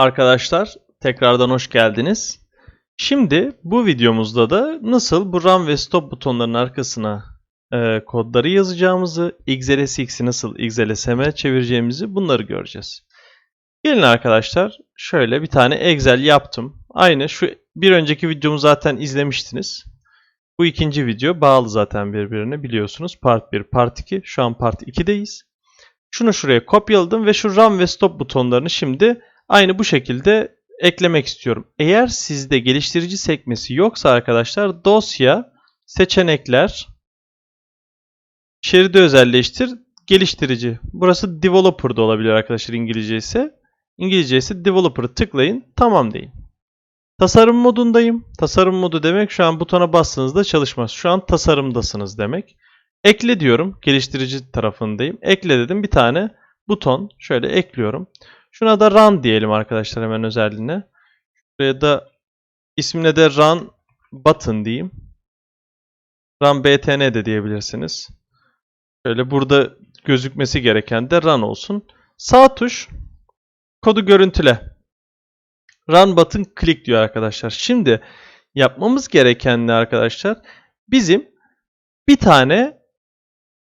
Arkadaşlar tekrardan hoş geldiniz. Şimdi bu videomuzda da nasıl bu run ve stop butonlarının arkasına e, kodları yazacağımızı, XLSX'i nasıl XLSM'e çevireceğimizi bunları göreceğiz. Gelin arkadaşlar şöyle bir tane Excel yaptım. Aynı şu bir önceki videomu zaten izlemiştiniz. Bu ikinci video bağlı zaten birbirine biliyorsunuz. Part 1, Part 2. Şu an Part 2'deyiz. Şunu şuraya kopyaladım ve şu run ve stop butonlarını şimdi aynı bu şekilde eklemek istiyorum. Eğer sizde geliştirici sekmesi yoksa arkadaşlar dosya, seçenekler, şeridi özelleştir, geliştirici. Burası developer da olabilir arkadaşlar İngilizce ise. İngilizce ise developer'ı tıklayın, tamam deyin. Tasarım modundayım. Tasarım modu demek şu an butona bastığınızda çalışmaz. Şu an tasarımdasınız demek. Ekle diyorum. Geliştirici tarafındayım. Ekle dedim. Bir tane buton. Şöyle ekliyorum. Şuna da run diyelim arkadaşlar hemen özelliğine. Buraya da ismine de run button diyeyim. Run btn de diyebilirsiniz. Şöyle burada gözükmesi gereken de run olsun. Sağ tuş kodu görüntüle. Run button click diyor arkadaşlar. Şimdi yapmamız gereken ne arkadaşlar? Bizim bir tane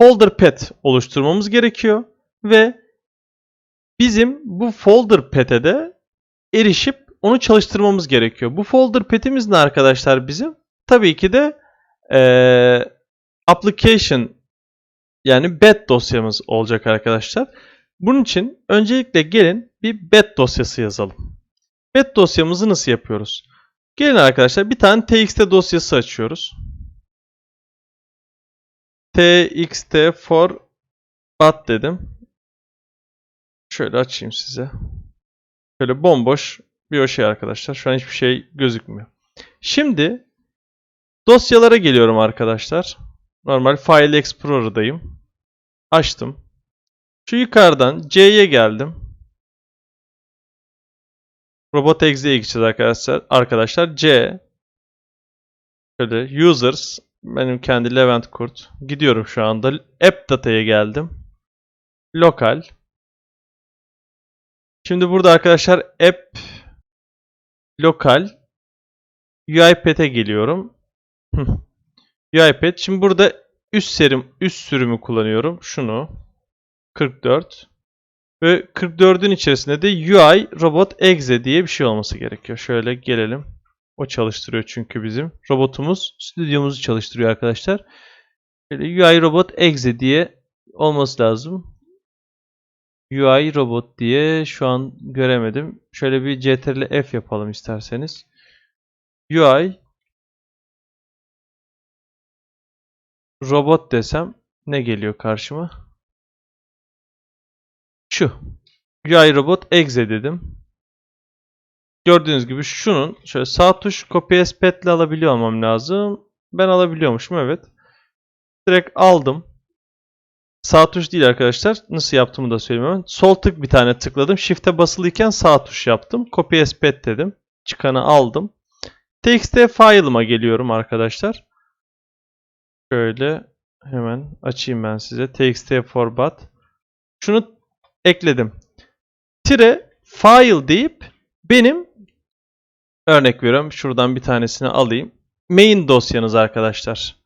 folder path oluşturmamız gerekiyor ve bizim bu folder path'e de erişip onu çalıştırmamız gerekiyor. Bu folder path'imiz ne arkadaşlar bizim? Tabii ki de eee, application yani bat dosyamız olacak arkadaşlar. Bunun için öncelikle gelin bir bat dosyası yazalım. Bat dosyamızı nasıl yapıyoruz? Gelin arkadaşlar bir tane txt dosyası açıyoruz. txt for bat dedim. Şöyle açayım size. Şöyle bomboş bir o şey arkadaşlar. Şu an hiçbir şey gözükmüyor. Şimdi dosyalara geliyorum arkadaşlar. Normal File Explorer'dayım. Açtım. Şu yukarıdan C'ye geldim. Robot Exe'ye gideceğiz arkadaşlar. Arkadaşlar C şöyle users benim kendi Levent Kurt. Gidiyorum şu anda. App data'ya geldim. Lokal. Şimdi burada arkadaşlar app lokal UiPath'e geliyorum. UiPath. Şimdi burada üst serim üst sürümü kullanıyorum. Şunu 44 ve 44'ün içerisinde de UI Robot Exe diye bir şey olması gerekiyor. Şöyle gelelim. O çalıştırıyor çünkü bizim. Robotumuz stüdyomuzu çalıştırıyor arkadaşlar. Böyle UI Robot Exe diye olması lazım. UI Robot diye şu an göremedim. Şöyle bir CTRL F yapalım isterseniz. UI Robot desem ne geliyor karşıma? Şu. UI Robot Exe dedim. Gördüğünüz gibi şunun şöyle sağ tuş copy as path ile alabiliyor olmam lazım. Ben alabiliyormuşum evet. Direkt aldım. Sağ tuş değil arkadaşlar. Nasıl yaptığımı da söyleyeyim. Sol tık bir tane tıkladım. Shift'e basılıyken sağ tuş yaptım. Copy as path dedim. Çıkanı aldım. TXT file'ıma geliyorum arkadaşlar. Şöyle hemen açayım ben size. TXT format. Şunu ekledim. Tire file deyip benim örnek veriyorum. Şuradan bir tanesini alayım. Main dosyanız arkadaşlar.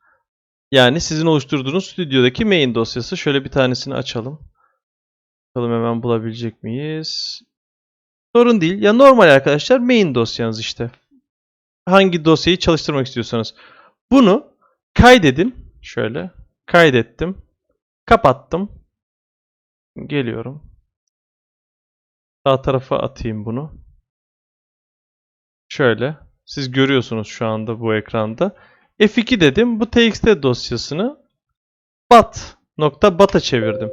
Yani sizin oluşturduğunuz stüdyodaki main dosyası. Şöyle bir tanesini açalım. Bakalım hemen bulabilecek miyiz? Sorun değil. Ya normal arkadaşlar main dosyanız işte. Hangi dosyayı çalıştırmak istiyorsanız. Bunu kaydedin. Şöyle. Kaydettim. Kapattım. Geliyorum. Sağ tarafa atayım bunu. Şöyle. Siz görüyorsunuz şu anda bu ekranda. F2 dedim. Bu txt dosyasını bat nokta bat'a çevirdim.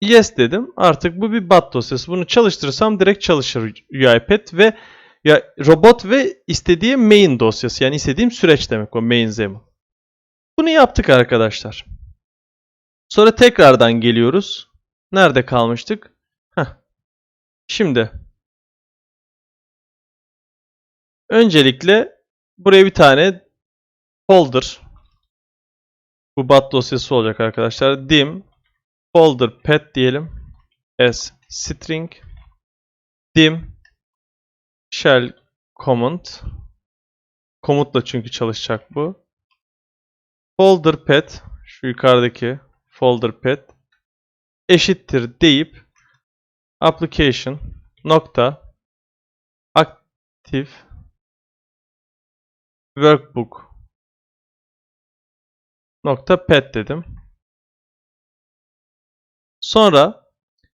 Yes dedim. Artık bu bir bat dosyası. Bunu çalıştırırsam direkt çalışır UiPath ve ya robot ve istediğim main dosyası. Yani istediğim süreç demek o main zemi. Bunu yaptık arkadaşlar. Sonra tekrardan geliyoruz. Nerede kalmıştık? Heh. Şimdi öncelikle buraya bir tane folder. Bu bat dosyası olacak arkadaşlar. dim folder path diyelim. As string. Dim shell command komutla çünkü çalışacak bu. Folder path şu yukarıdaki folder path eşittir deyip application nokta active workbook nokta path dedim. Sonra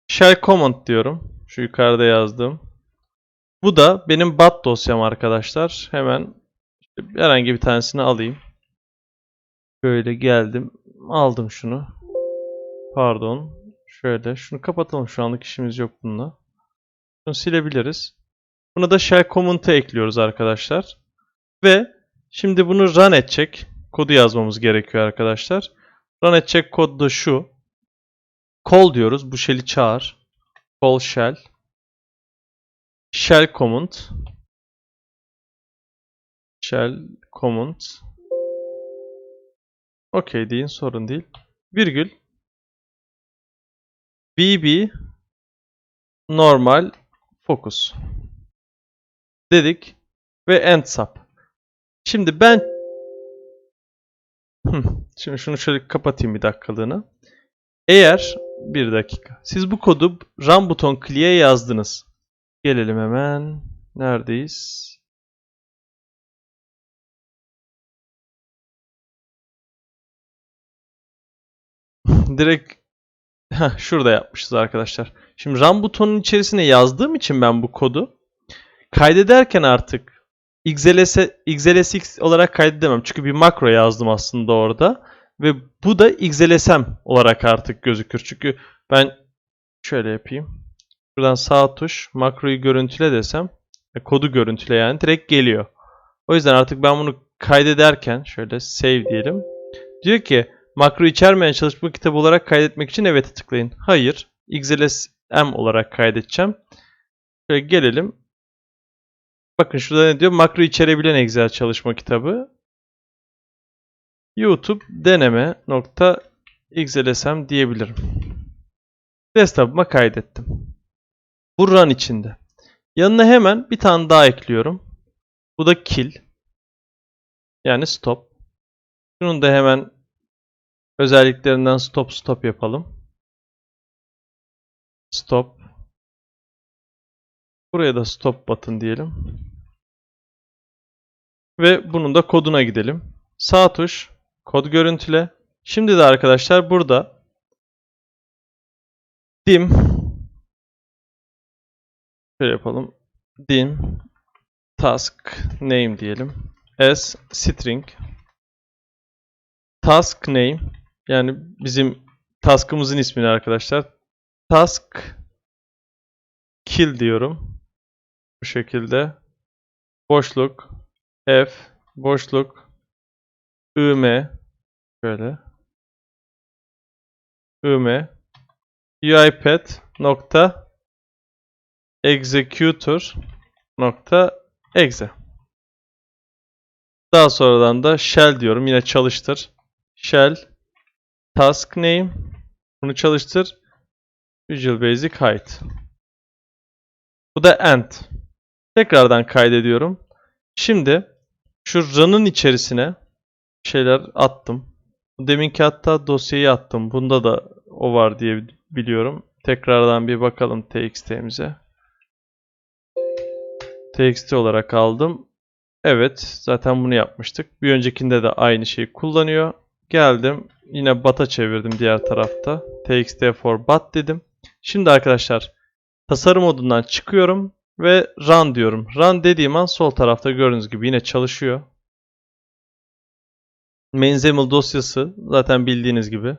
shell command diyorum. Şu yukarıda yazdığım. Bu da benim bat dosyam arkadaşlar. Hemen herhangi bir tanesini alayım. Böyle geldim. Aldım şunu. Pardon. Şöyle. Şunu kapatalım. Şu anlık işimiz yok bununla. Bunu silebiliriz. Buna da shell comment'ı ekliyoruz arkadaşlar. Ve şimdi bunu run edecek kodu yazmamız gerekiyor arkadaşlar. Run edecek kod da şu. Call diyoruz. Bu shell'i çağır. Call shell. Shell command. Shell command. Okey deyin sorun değil. Virgül. VB normal focus dedik ve end sub. Şimdi ben Şimdi şunu şöyle kapatayım bir dakikalığına. Eğer bir dakika. Siz bu kodu run buton clear'e yazdınız. Gelelim hemen. Neredeyiz? Direkt Heh, şurada yapmışız arkadaşlar. Şimdi run butonun içerisine yazdığım için ben bu kodu kaydederken artık XLS, XLSX olarak kaydedemem. Çünkü bir makro yazdım aslında orada. Ve bu da XLSM olarak artık gözükür. Çünkü ben şöyle yapayım. Buradan sağ tuş makroyu görüntüle desem e, kodu görüntüle yani direkt geliyor. O yüzden artık ben bunu kaydederken şöyle save diyelim. Diyor ki makro içermeyen çalışma kitabı olarak kaydetmek için evet'e tıklayın. Hayır. XLSM olarak kaydedeceğim. Şöyle gelelim. Bakın şurada ne diyor? Makro içerebilen Excel çalışma kitabı. YouTube deneme nokta xlsm diyebilirim. Desktop'ıma kaydettim. Bu run içinde. Yanına hemen bir tane daha ekliyorum. Bu da kill. Yani stop. Şunun da hemen özelliklerinden stop stop yapalım. Stop. Buraya da stop button diyelim. Ve bunun da koduna gidelim. Sağ tuş, kod görüntüle. Şimdi de arkadaşlar burada dim şöyle yapalım. dim task name diyelim. as string task name yani bizim task'ımızın ismini arkadaşlar. Task kill diyorum. Bu şekilde. Boşluk F boşluk IM şöyle IM UiPath nokta executor nokta exe daha sonradan da shell diyorum. Yine çalıştır. Shell task name bunu çalıştır. Visual Basic height. Bu da end. Tekrardan kaydediyorum. Şimdi şu run'ın içerisine şeyler attım. Deminki hatta dosyayı attım. Bunda da o var diye biliyorum. Tekrardan bir bakalım txt'mize. txt olarak aldım. Evet, zaten bunu yapmıştık. Bir öncekinde de aynı şeyi kullanıyor. Geldim, yine bat'a çevirdim diğer tarafta. txt for bat dedim. Şimdi arkadaşlar tasarım modundan çıkıyorum ve run diyorum. Run dediğim an sol tarafta gördüğünüz gibi yine çalışıyor. Menzemil dosyası zaten bildiğiniz gibi.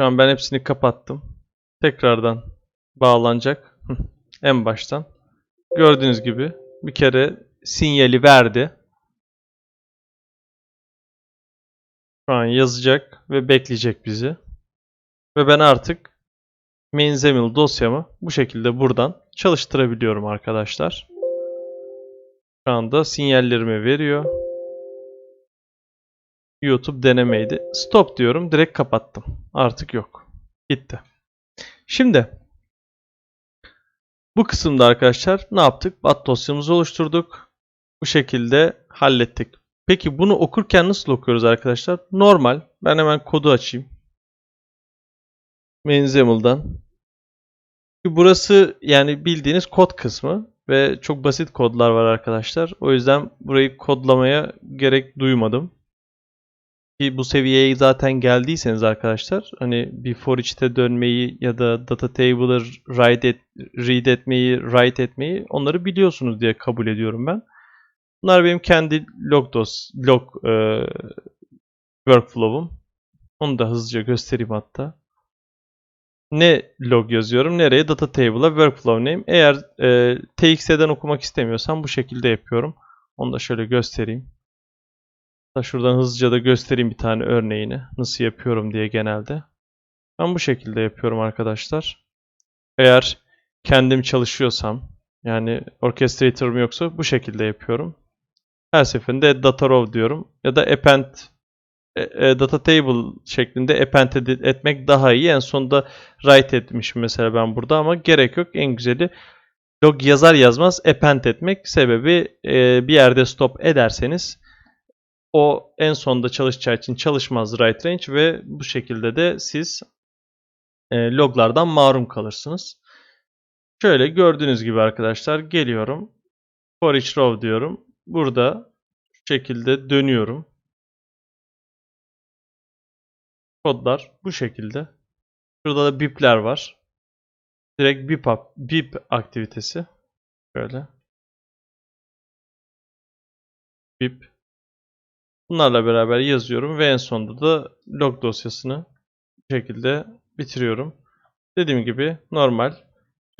Şu an ben hepsini kapattım. Tekrardan bağlanacak. en baştan. Gördüğünüz gibi bir kere sinyali verdi. Şu an yazacak ve bekleyecek bizi. Ve ben artık Mainzemil dosyamı bu şekilde buradan çalıştırabiliyorum arkadaşlar. Şu anda sinyallerimi veriyor. YouTube denemeydi. Stop diyorum. Direkt kapattım. Artık yok. Gitti. Şimdi bu kısımda arkadaşlar ne yaptık? Bat dosyamızı oluşturduk. Bu şekilde hallettik. Peki bunu okurken nasıl okuyoruz arkadaşlar? Normal. Ben hemen kodu açayım. Menzemel'dan. Burası yani bildiğiniz kod kısmı ve çok basit kodlar var arkadaşlar. O yüzden burayı kodlamaya gerek duymadım. Ki bu seviyeye zaten geldiyseniz arkadaşlar hani bir for each'te dönmeyi ya da data table'ı write et, read etmeyi, write etmeyi onları biliyorsunuz diye kabul ediyorum ben. Bunlar benim kendi log dos, log e, workflow'um. Onu da hızlıca göstereyim hatta. Ne log yazıyorum, nereye data table'a workflow name. Eğer e, TXT'den okumak istemiyorsam bu şekilde yapıyorum. Onu da şöyle göstereyim. Da şuradan hızlıca da göstereyim bir tane örneğini. Nasıl yapıyorum diye genelde. Ben bu şekilde yapıyorum arkadaşlar. Eğer kendim çalışıyorsam yani orchestrator'ım yoksa bu şekilde yapıyorum. Her seferinde data row diyorum ya da append e, e, data table şeklinde append etmek daha iyi. En sonunda write etmişim mesela ben burada ama gerek yok. En güzeli log yazar yazmaz append etmek. Sebebi e, bir yerde stop ederseniz o en sonda çalışacağı için çalışmaz write range ve bu şekilde de siz e, loglardan mahrum kalırsınız. Şöyle gördüğünüz gibi arkadaşlar geliyorum. For each row diyorum. Burada şu şekilde dönüyorum. Kodlar bu şekilde. Şurada da bipler var. Direkt bip, bip aktivitesi. Böyle. Bip. Bunlarla beraber yazıyorum ve en sonunda da log dosyasını bu şekilde bitiriyorum. Dediğim gibi normal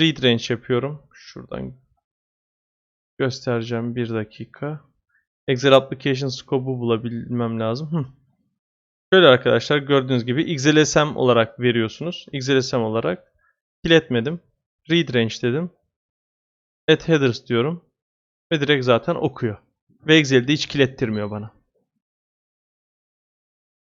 read range yapıyorum. Şuradan göstereceğim bir dakika. Excel application scope'u bulabilmem lazım. Şöyle arkadaşlar gördüğünüz gibi XLSM olarak veriyorsunuz. XLSM olarak kiletmedim. Read range dedim. Add headers diyorum. Ve direkt zaten okuyor. Ve Excel'de hiç kilettirmiyor bana.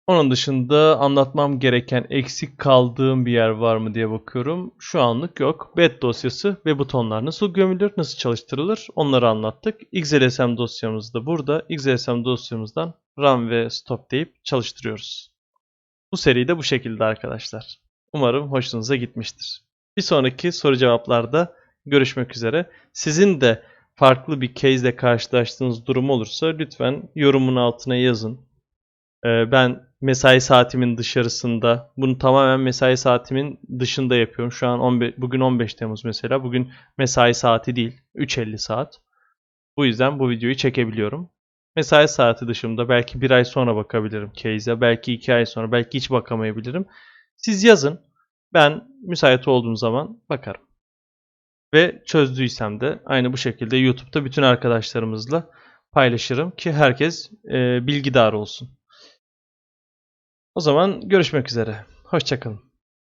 Onun dışında anlatmam gereken eksik kaldığım bir yer var mı diye bakıyorum. Şu anlık yok. Bed dosyası ve butonlar nasıl gömülür, nasıl çalıştırılır onları anlattık. XLSM dosyamız da burada. XLSM dosyamızdan run ve stop deyip çalıştırıyoruz. Bu seri de bu şekilde arkadaşlar. Umarım hoşunuza gitmiştir. Bir sonraki soru cevaplarda görüşmek üzere. Sizin de farklı bir case ile karşılaştığınız durum olursa lütfen yorumun altına yazın. Ee, ben mesai saatimin dışarısında, bunu tamamen mesai saatimin dışında yapıyorum. Şu an 15, bugün 15 Temmuz mesela. Bugün mesai saati değil, 3.50 saat. Bu yüzden bu videoyu çekebiliyorum. Mesai saati dışında belki bir ay sonra bakabilirim case'e, belki iki ay sonra, belki hiç bakamayabilirim. Siz yazın, ben müsait olduğum zaman bakarım. Ve çözdüysem de aynı bu şekilde YouTube'da bütün arkadaşlarımızla paylaşırım ki herkes e, bilgidar olsun. O zaman görüşmek üzere. Hoşçakalın.